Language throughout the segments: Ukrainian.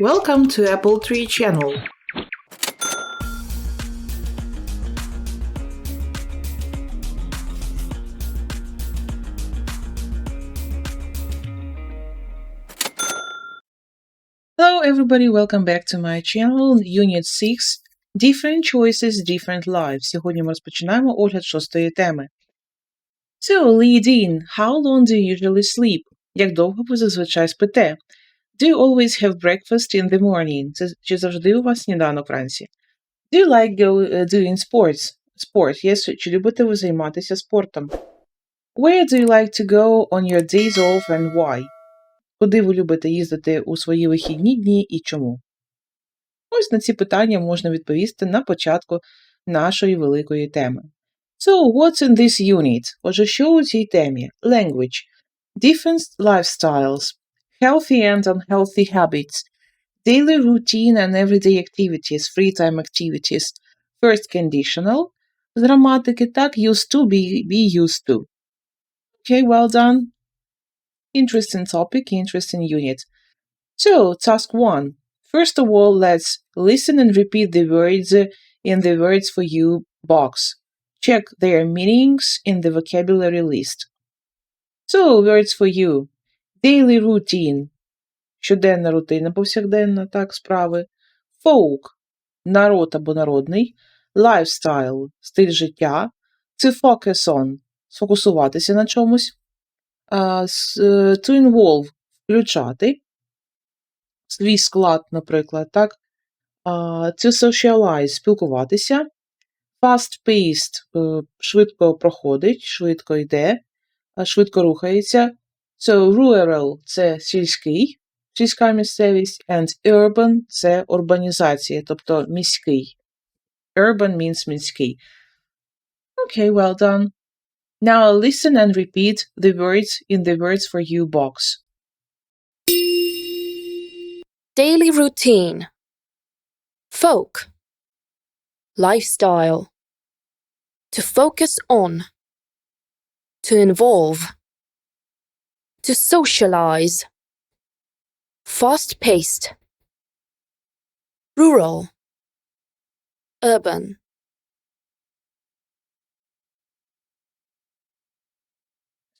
Welcome to Apple Tree channel. Hello everybody, welcome back to my channel, Unit 6, Different Choices, Different Lives. Сьогодні ми розпочинаємо огляд шостої теми. So, lead in. How long do you usually sleep? Як довго ви зазвичай спите? Do you always have breakfast in the morning? Це чи завжди у вас сніданок вранці? Do you like uh, doing sports? Sport, yes. Чи любите ви займатися спортом? Where do you like to go on your days off and why? Куди ви любите їздити у свої вихідні дні і чому? Ось на ці питання можна відповісти на початку нашої великої теми. So, what's in this unit? Отже, що у цій темі? Language. Different lifestyles. Healthy and unhealthy habits. Daily routine and everyday activities, free time activities. First conditional. З граматики, так, used to, be, be used to. Okay, well done. Interesting topic, interesting unit. So, task one. First of all, let's listen and repeat the words in the words for you box. Check their meanings in the vocabulary list. So, words for you. Daily routine. Щоденна рутина, повсякденна, так, справи. Folk. Народ або народний. Lifestyle. Стиль життя. To focus on. Сфокусуватися на чомусь. Uh, to involve. Включати. Свій склад, наприклад, так. To socialize. Спілкуватися. Fast-paced. Uh, швидко проходить, швидко йде, швидко рухається. So, rural – це сільський, сільська місцевість, and urban – це урбанізація, тобто міський. Urban means міський. Okay, well done. Now listen and repeat the words in the words for you box. Daily routine. Folk. Lifestyle. To focus on. To involve. To socialize. Fast paced. Rural. Urban.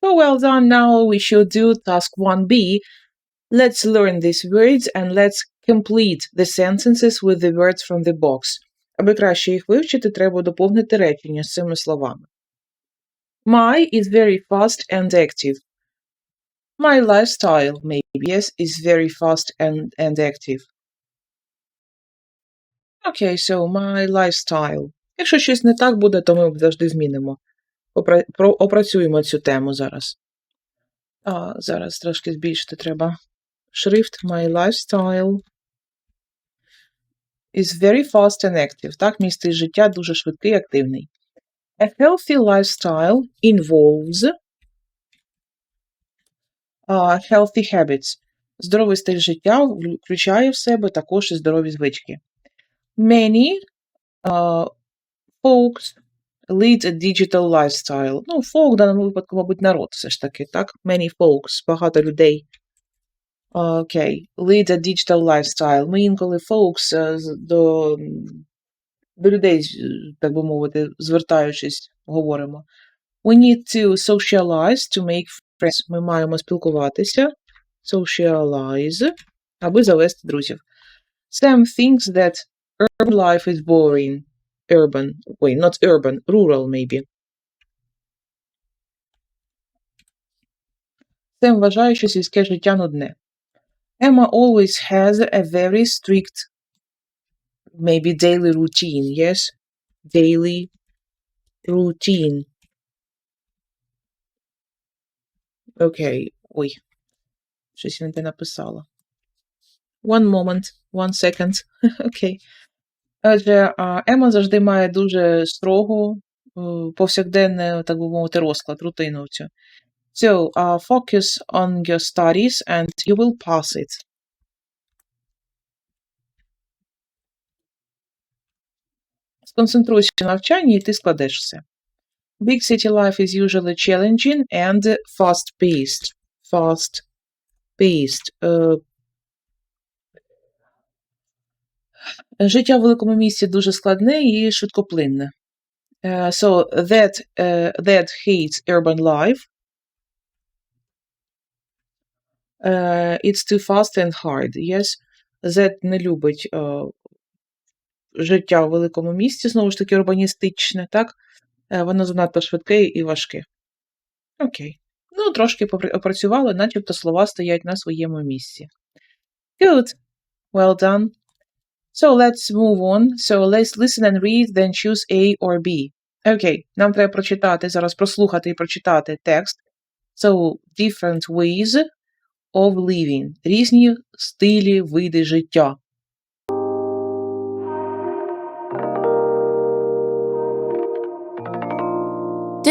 So well done. Now we should do task 1b. Let's learn these words and let's complete the sentences with the words from the box. Аби краще їх вивчити, треба доповнити речення з цими словами. My is very fast and active. My lifestyle, maybe, yes, is very fast and, and active. Okay, so my lifestyle. Якщо щось не так буде, то ми завжди змінимо. Опра... Про... Опрацюємо цю тему зараз. А, Зараз трошки збільшити треба. Шрифт My lifestyle is very fast and active. Так, мій стиль життя дуже швидкий і активний. A healthy lifestyle involves healthy habits. Здоровий стиль життя включає в себе також і здорові звички. Many uh, folks lead a digital lifestyle. Ну, folk в даному випадку, мабуть, народ все ж таки, так? Many folks, багато людей. Окей, okay. lead a digital lifestyle. Ми інколи folks до, до людей, так би мовити, звертаючись, говоримо. We need to socialize to make. Ми маємо спілкуватися. Socialize, аби завести друзів. Sam thinks that urban life is boring. Urban, wait, not urban, rural maybe. Сем вважає, що сільське життя нудне. Emma always has a very strict, maybe daily routine, yes? Daily routine. Окей, ой, щось я не те написала. One moment, one second. Окей. Отже, Ема завжди має дуже строгу, повсякденне, так би мовити, розклад, рутину цю. So, uh, focus on your studies and you will pass it. Сконцентруйся на навчанні і ти складеш все. Big city life is usually challenging and fast-paced. Fast-paced. Uh, Життя в великому місті дуже складне і швидкоплинне. Е, So that, е, that hates urban life. Е, It's too fast and hard. Yes. That не любить е, життя в великому місті, знову ж таки, урбаністичне, так? Е, Воно занадто швидке і важке. Окей. Ну, трошки попри- опрацювали, начебто слова стоять на своєму місці. Good. Well done. So let's move on. So let's listen and read, then choose A or B. Окей, нам треба прочитати, зараз прослухати і прочитати текст. So, different ways of living. Різні стилі, види життя.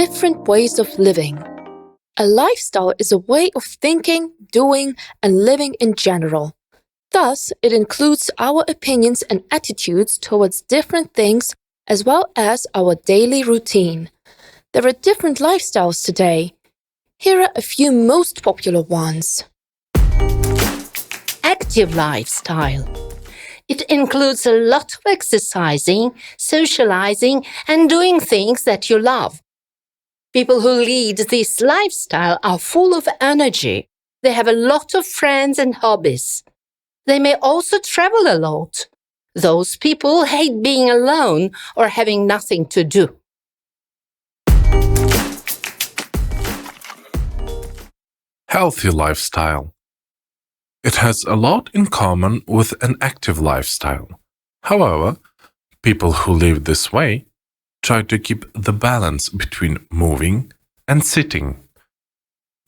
Different ways of living. A lifestyle is a way of thinking, doing, and living in general. Thus, it includes our opinions and attitudes towards different things as well as our daily routine. There are different lifestyles today. Here are a few most popular ones. active lifestyle. It includes a lot of exercising, socializing, and doing things that you love. People who lead this lifestyle are full of energy. They have a lot of friends and hobbies. They may also travel a lot. Those people hate being alone or having nothing to do. Healthy lifestyle. It has a lot in common with an active lifestyle. However, people who live this way try to keep the balance between moving and sitting.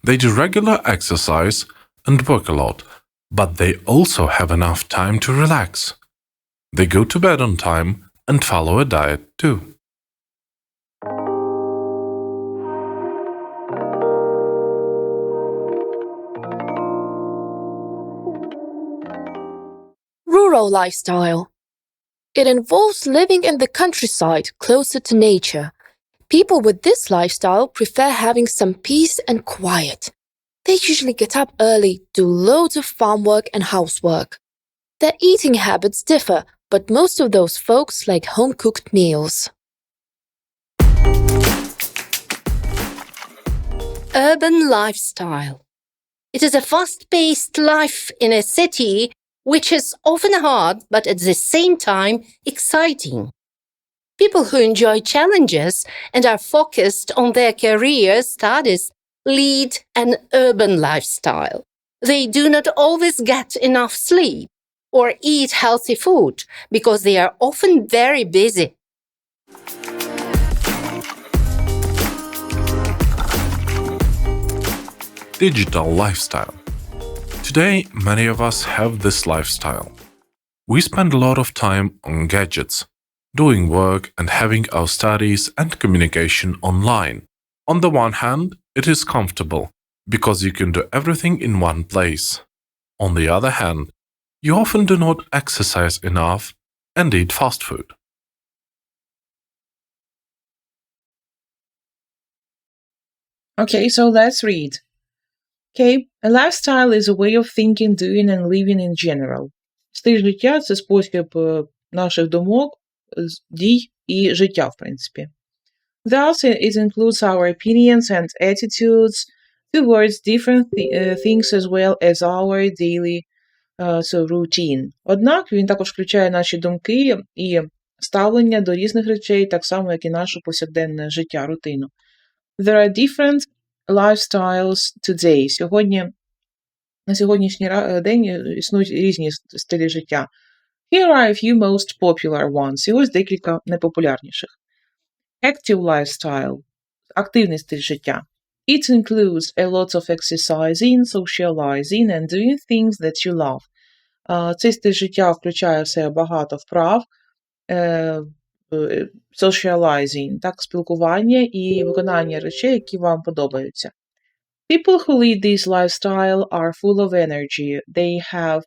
They do regular exercise and work a lot, but they also have enough time to relax. They go to bed on time and follow a diet too. Rural lifestyle. It involves living in the countryside closer to nature. People with this lifestyle prefer having some peace and quiet. They usually get up early, do loads of farm work and housework. Their eating habits differ, but most of those folks like home cooked meals. urban lifestyle. It is a fast paced life in a city which is often hard but at the same time exciting. People who enjoy challenges and are focused on their career studies lead an urban lifestyle. They do not always get enough sleep or eat healthy food because they are often very busy. Digital lifestyle. Today, many of us have this lifestyle. We spend a lot of time on gadgets, doing work and having our studies and communication online. On the one hand, it is comfortable because you can do everything in one place. On the other hand, you often do not exercise enough and eat fast food. Okay, so let's read. Okay, a lifestyle is a way of thinking, doing, and living in general. Стиль життя це спосіб е, наших думок, дій і життя, в принципі. Thus, it includes our opinions and attitudes towards different е, things as well as our daily е, so, routine. Однак він також включає наші думки і ставлення до різних речей, так само, як і наше повсякденне життя, рутину. There are different lifestyles today. Сьогодні, на сьогоднішній е, день е, існують різні стилі життя. Here are a few most popular ones. І ось декілька найпопулярніших. Active lifestyle – активний стиль життя. It includes a lot of exercising, socializing and doing things that you love. Цей стиль життя включає в себе багато вправ, е, socializing, так, спілкування і виконання речей, які вам подобаються. People who lead this lifestyle are full of energy. They have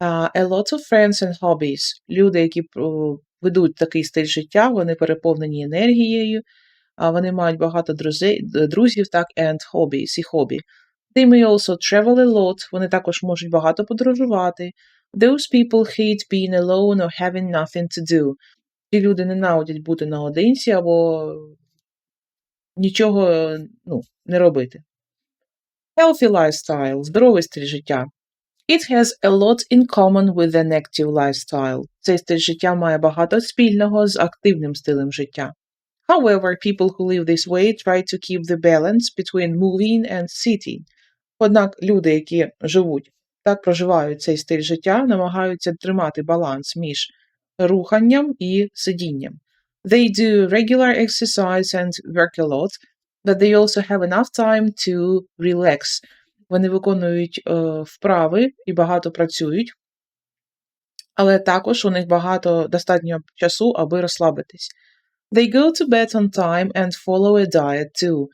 uh, a lot of friends and hobbies. Люди, які о, ведуть такий стиль життя, вони переповнені енергією, а вони мають багато друзей, друзів, так, and hobbies, і хобі. They may also travel a lot. Вони також можуть багато подорожувати. Those people hate being alone or having nothing to do. Ті люди ненавидять бути наодинці або нічого ну, не робити. Healthy lifestyle – здоровий стиль життя. It has a lot in common with an active lifestyle. Цей стиль життя має багато спільного з активним стилем життя. However, people who live this way try to keep the balance between moving and sitting. Однак люди, які живуть так проживають цей стиль життя, намагаються тримати баланс між руханням і сидінням. They do regular exercise and work a lot, but they also have enough time to relax. Вони виконують е, вправи і багато працюють, але також у них багато достатньо часу, аби розслабитись. They go to bed on time and follow a diet too.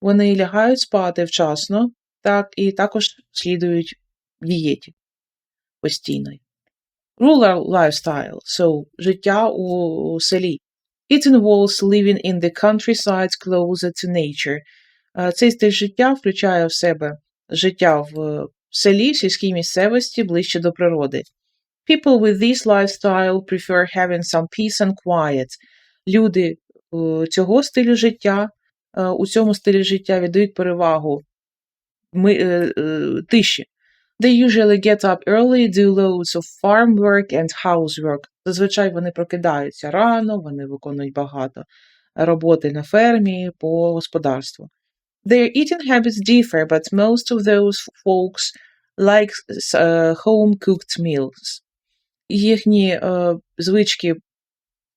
Вони лягають спати вчасно, так і також слідують дієті постійної. Rural lifestyle, so життя у селі. It involves living in the countryside closer to nature. Цей стиль життя включає в себе життя в селі, в сільській місцевості ближче до природи. People with this lifestyle prefer having some peace and quiet. Люди е, цього стилю життя, е, у цьому стилі життя віддають перевагу ми, е, тиші. They usually get up early, do loads of farm work and housework. Зазвичай вони прокидаються рано, вони виконують багато роботи на фермі по господарству. Their eating habits differ, but most of those folks like uh, home-cooked meals. Їхні е, звички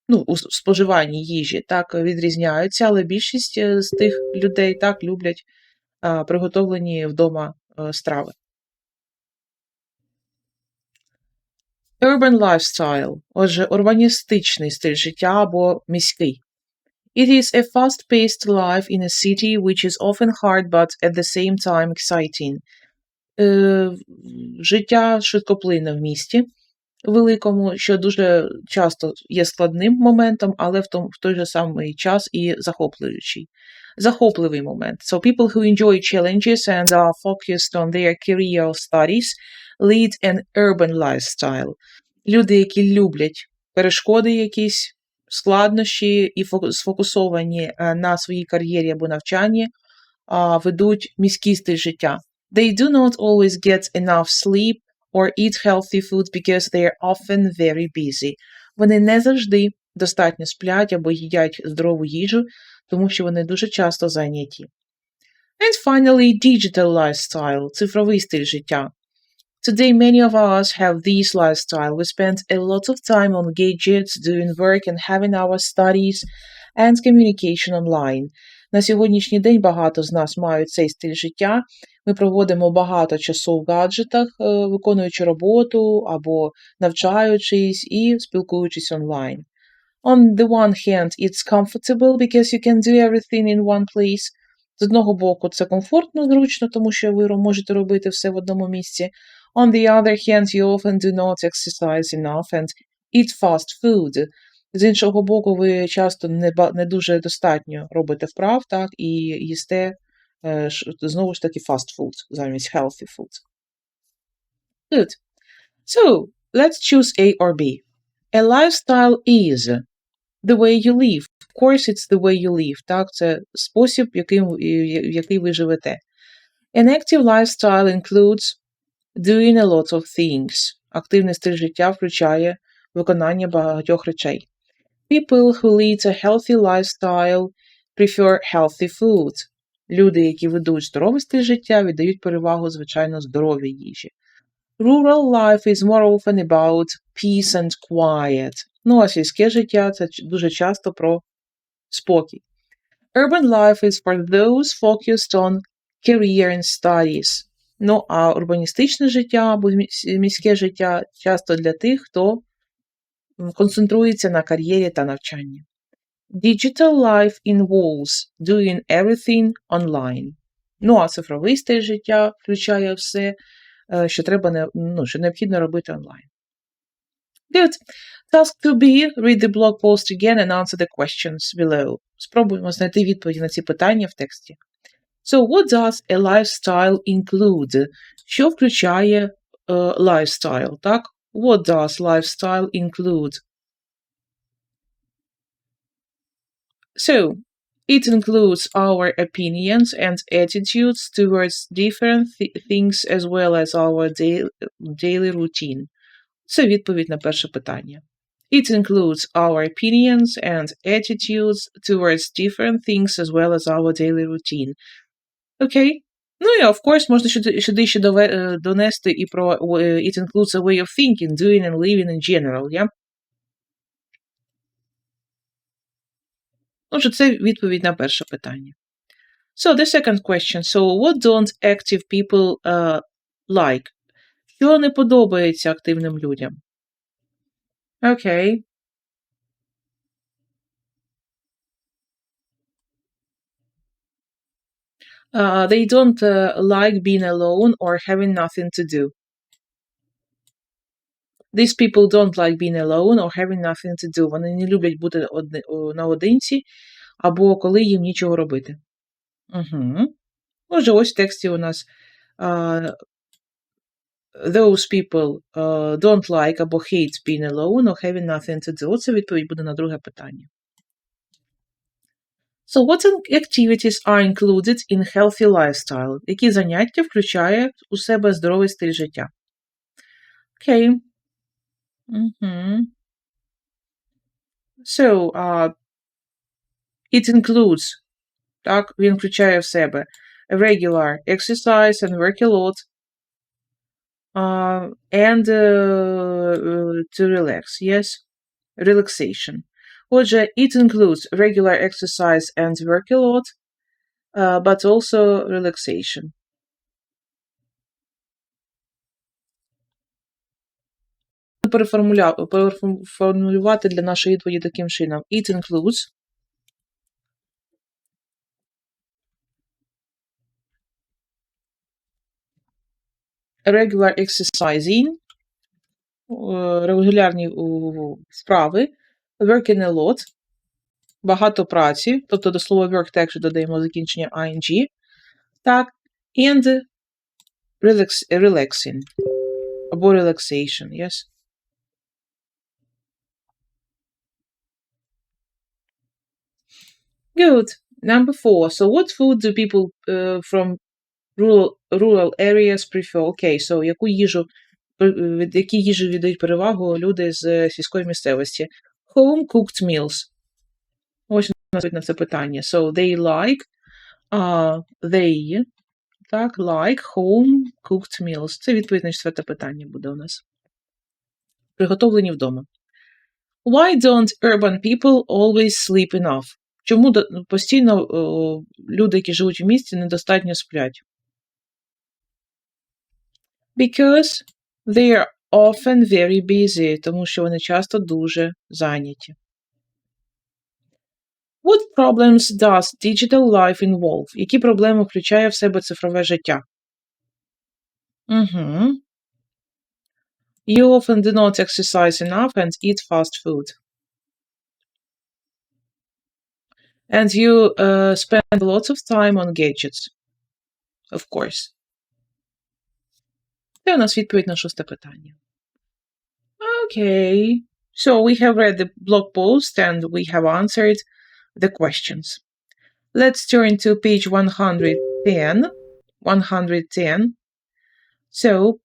ну, у споживанні їжі так відрізняються, але більшість е, з тих людей так люблять е, приготовлені вдома е, страви. Urban lifestyle, отже, урбаністичний стиль життя або міський. It is a fast-paced life in a city which is often hard but at the same time exciting. Е, життя швидкоплинне в місті великому, що дуже часто є складним моментом, але в, том, в той же самий час і захоплюючий. Захопливий момент. So people who enjoy challenges and are focused on their career or studies lead an urban lifestyle. Люди, які люблять перешкоди якісь, складнощі і сфокусовані е, на своїй кар'єрі або навчанні, ведуть міський стиль життя. They do not always get enough sleep or eat healthy food because they are often very busy. Вони не завжди достатньо сплять або їдять здорову їжу, тому що вони дуже часто зайняті. And finally, digital lifestyle – цифровий стиль життя. Today, many of us have this lifestyle. We spend a lot of time on gadgets, doing work and having our studies and communication online. На сьогоднішній день багато з нас мають цей стиль життя. Ми проводимо багато часу в гаджетах, виконуючи роботу або навчаючись і спілкуючись онлайн. On the one hand, it's comfortable because you can do everything in one place. З одного боку, це комфортно, зручно, тому що ви можете робити все в одному місці. On the other hand, you often do not exercise enough and eat fast food. З іншого боку, ви часто не, не дуже достатньо робите вправ, так, і їсте е, знову ж таки fast food замість healthy food. Good. So, let's choose A or B. A lifestyle is the way you live. Of course, it's the way you live. Так, це спосіб, яким, який ви живете. An active lifestyle includes doing a lot of things. Активний стиль життя включає виконання багатьох речей. People who lead a healthy lifestyle prefer healthy food. Люди, які ведуть здоровий стиль життя, віддають перевагу, звичайно, здоровій їжі. Rural life is more often about peace and quiet. Ну, а сільське життя це дуже часто про спокій. Urban life is for those focused on career and studies. Ну, а урбаністичне життя або міське життя часто для тих, хто концентрується на кар'єрі та навчанні. Digital life involves doing everything online. Ну, а цифровий стиль життя включає все, що треба ну, що необхідно робити онлайн. Good. Task 2b. Read the blog post again and answer the questions below. Спробуємо знайти відповіді на ці питання в тексті. So, what does a lifestyle include? Що включає uh, lifestyle, так? What does lifestyle include? So, it includes our opinions and attitudes towards different th- things as well as our daily, daily routine. Це відповідь на перше питання. It includes our opinions and attitudes towards different things as well as our daily routine. Окей? Ну і, of course, можна сюди, ще е, донести і про е, it includes a way of thinking, doing and living in general, yeah? Отже, це відповідь на перше питання. So, the second question. So, what don't active people uh, like? Що не подобається активним людям? Окей. Uh, they don't uh, like being alone or having nothing to do. These people don't like being alone or having nothing to do. Вони не люблять бути одни, о, наодинці або коли їм нічого робити. Угу. Отже, ось в тексті у нас uh, those people uh, don't like або hate being alone or having nothing to do. Оце відповідь буде на друге питання. So, what activities are included in healthy lifestyle? Які заняття включає у себе здоровий стиль життя? Окей. Okay. Mm-hmm. So, uh, it includes, так, він включає в себе regular exercise and work a lot, uh, and uh, to relax, yes, relaxation. Отже, it includes regular exercise and work a lot, uh, but also relaxation. переформулювати для нашої відповіді таким чином. It includes regular exercising, регулярні справи, working a lot, багато праці, тобто до слова work також додаємо закінчення ing, так, and relax, relaxing, або relaxation, yes. Good. Number four. So, what food do people uh, from rural, rural areas prefer? Okay, so яку їжу, які їжі віддають перевагу люди з сільської місцевості? Home cooked meals. Ось на це питання. So, they like, uh, they, так, like home cooked meals. Це відповідь на четверте питання буде у нас. Приготовлені вдома. Why don't urban people always sleep enough? Чому постійно о, люди, які живуть в місті, недостатньо сплять? Because they are often very busy, тому що вони часто дуже зайняті. What problems does digital life involve? Які проблеми включає в себе цифрове життя? Угу. You often do not exercise enough and eat fast food. and you uh, spend lots of time on gadgets, of course. Це у нас відповідь на шосте питання. Okay. So we have read the blog post and we have answered the questions. Let's turn to page 110. 110. So,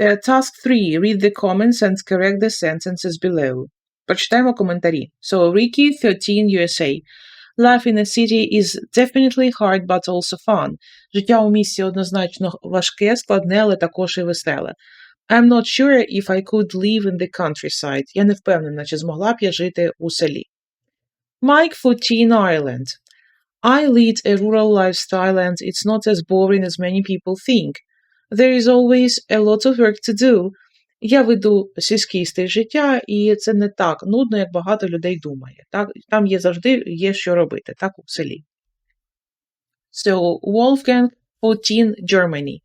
uh, task 3. Read the comments and correct the sentences below. Прочитаємо коментарі. So, Ricky, 13 USA. Life in a city is definitely hard, but also fun. Життя у місті однозначно важке, складне, але також і веселе. I'm not sure if I could live in the countryside. Я не впевнена, чи змогла б я жити у селі. Mike 14 Ireland. I lead a rural lifestyle and it's not as boring as many people think. There is always a lot of work to do. Я веду сільський стиль життя, і це не так нудно, як багато людей думає. Так? Там є завжди є що робити, так у селі. So, Wolfgang 14, Germany.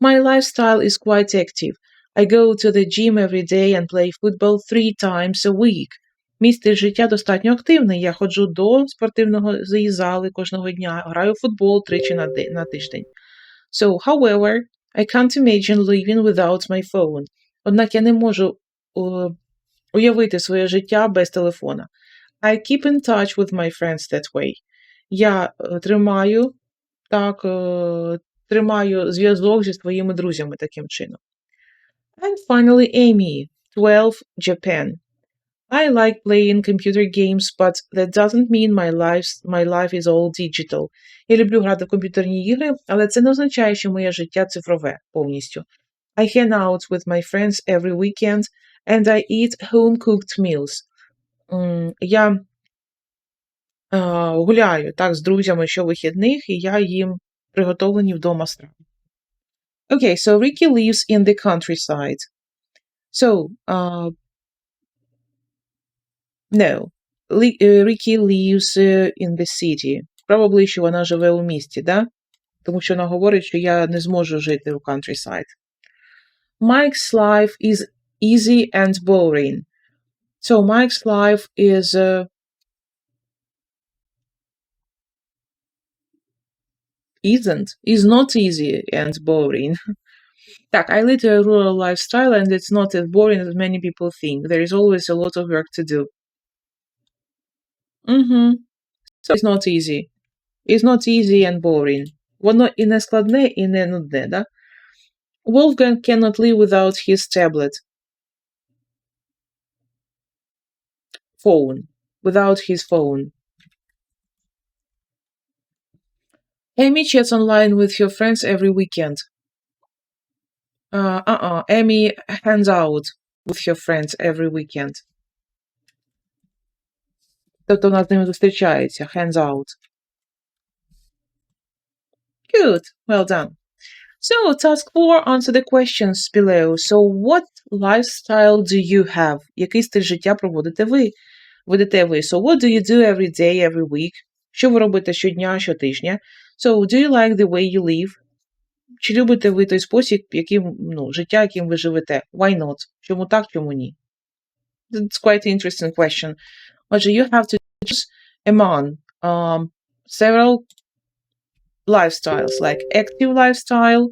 My lifestyle is quite active. I go to the gym every day and play football three times a week. Мій стиль життя достатньо активний. Я ходжу до спортивного зали кожного дня, граю в футбол тричі на, на тиждень. So, however, I can't imagine living without my phone. Однак я не можу уявити своє життя без телефона. I keep in touch with my friends that way. Я е, тримаю, так, е, тримаю зв'язок зі своїми друзями таким чином. And finally, Amy, 12, Japan. I like playing computer games, but that doesn't mean my life, my life is all digital. Я люблю грати в комп'ютерні ігри, але це не означає, що моє життя цифрове повністю. I hang out with my friends every weekend and I eat home-cooked meals. Я е, гуляю так з друзями щовихідних, і я їм приготовлені вдома страви. Okay, so Ricky lives in the countryside. So, uh, no, uh, Ricky lives uh, in the city. Probably, що вона живе у місті, да? Тому що вона говорить, що я не зможу жити у countryside. Mike's life is easy and boring. So Mike's life is uh, isn't is not easy and boring. Так, I lead a rural lifestyle and it's not as boring as many people think. There is always a lot of work to do. Mm-hmm. So it's not easy. It's not easy and boring. Воно і не складне, і не нудне, да? Wolfgang cannot live without his tablet. Phone. Without his phone. Amy chats online with her friends every weekend. Uh, uh-uh. Amy hangs out with her friends every weekend. Тобто вона з ними зустрічається. Hands out. Good. Well done. So, task four, answer the questions below. So, what lifestyle do you have? Який стиль життя проводите ви? Ведете ви. So, what do you do every day, every week? Що ви робите щодня, щотижня? So, do you like the way you live? Чи любите ви той спосіб, яким, ну, життя, яким ви живете? Why not? Чому так, чому ні? It's quite an interesting question. Отже, you have to choose among um, several lifestyles, like active lifestyle,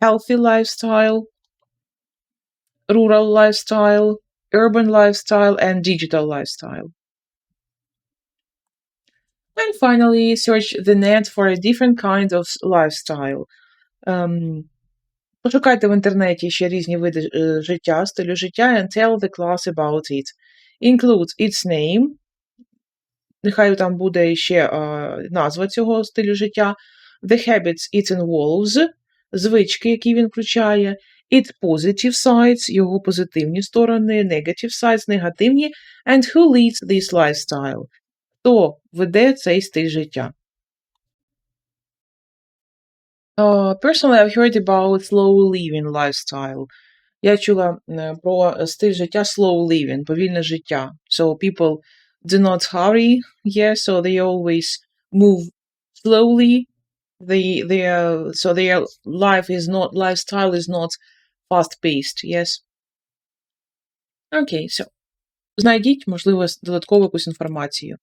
healthy lifestyle, rural lifestyle, urban lifestyle, and digital lifestyle. And finally, search the net for a different kind of lifestyle. Ем, пошукайте в інтернеті ще різні види е, життя, стилю життя, and tell the class about it. Include its name. Нехай там буде ще е, назва цього стилю життя. The habits it involves, звички, які він включає, its positive sides, його позитивні сторони, negative sides, негативні, and who leads this lifestyle. Хто веде цей стиль життя? Uh, personally, I've heard about slow living lifestyle. Я чула е, про стиль життя slow living, повільне життя. So people do not hurry, yeah, so they always move slowly. They, their, so their life is not, lifestyle is not fast-paced, yes. Okay, so знайдіть, можливо, додаткову якусь інформацію.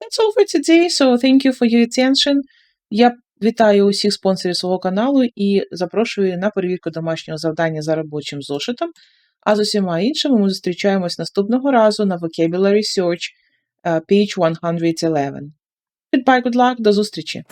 That's all for today, so thank you for your attention. Я вітаю усіх спонсорів свого каналу і запрошую на перевірку домашнього завдання за робочим зошитом. А з усіма іншими ми зустрічаємось наступного разу на Vocabulary Search, е, page 111. Goodbye, good luck, до зустрічі!